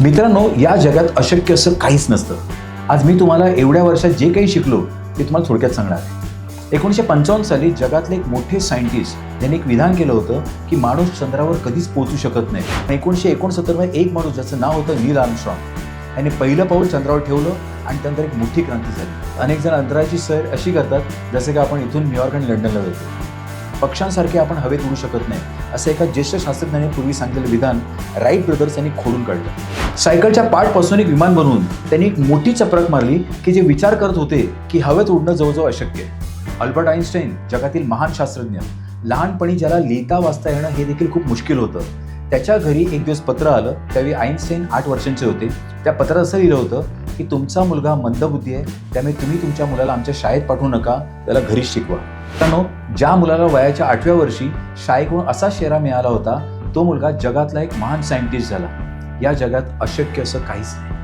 मित्रांनो या जगात अशक्य असं काहीच नसतं. आज मी तुम्हाला एवढ्या वर्षात जे काही शिकलो ते तुम्हाला थोडक्यात सांगणार आहे. एकोणीसशे पंचावन्न साली जगातले एक मोठे सायंटिस्ट यांनी एक विधान केलं होतं की माणूस चंद्रावर कधीच पोहोचू शकत नाही. एकोणीसशे एकोणसत्तरमध्ये एक माणूस ज्याचं नाव होतं नील आर्मस्ट्रॉंग. यांनी पहिलं पाऊल चंद्रावर ठेवलं आणि त्यानंतर एक मोठी क्रांती झाली. अनेक जण अंतराळाची सैर अशी करतात जसे की आपण इथून न्यूयॉर्क आणि लंडनला जातो. पक्ष्यांसारखे आपण हवेत उडू शकत नाही असं एका ज्येष्ठ शास्त्रज्ञाने पूर्वी सांगितलेलं विधान राईट ब्रदर्स यांनी खोडून काढलं. सायकलच्या पार्टपासून एक विमान बनवून त्यांनी एक मोठी चपराक मारली की जे विचार करत होते की हवेत उडणं जवळजवळ अशक्य अल्बर्ट आईन्स्टाईन जगातील महान शास्त्रज्ञ लहानपणी ज्याला लिहिता वाचता येणं हे देखील खूप मुश्किल होतं. त्याच्या घरी एक दिवस पत्र आलं त्यावेळी आईन्स्टाईन आठ वर्षांचे होते. त्या पत्रात असं लिहिलं होतं की तुमचा मुलगा मंदबुद्धी आहे त्यामुळे तुम्ही तुमच्या मुलाला आमच्या शाळेत पाठवू नका त्याला घरीच शिकवा. त्यानो ज्या मुलाला वयाच्या आठव्या वर्षी शाळेकडून असा शेरा मिळाला होता तो मुलगा जगातला एक महान सायंटिस्ट झाला. या जगात अशक्य असं काहीच नाही.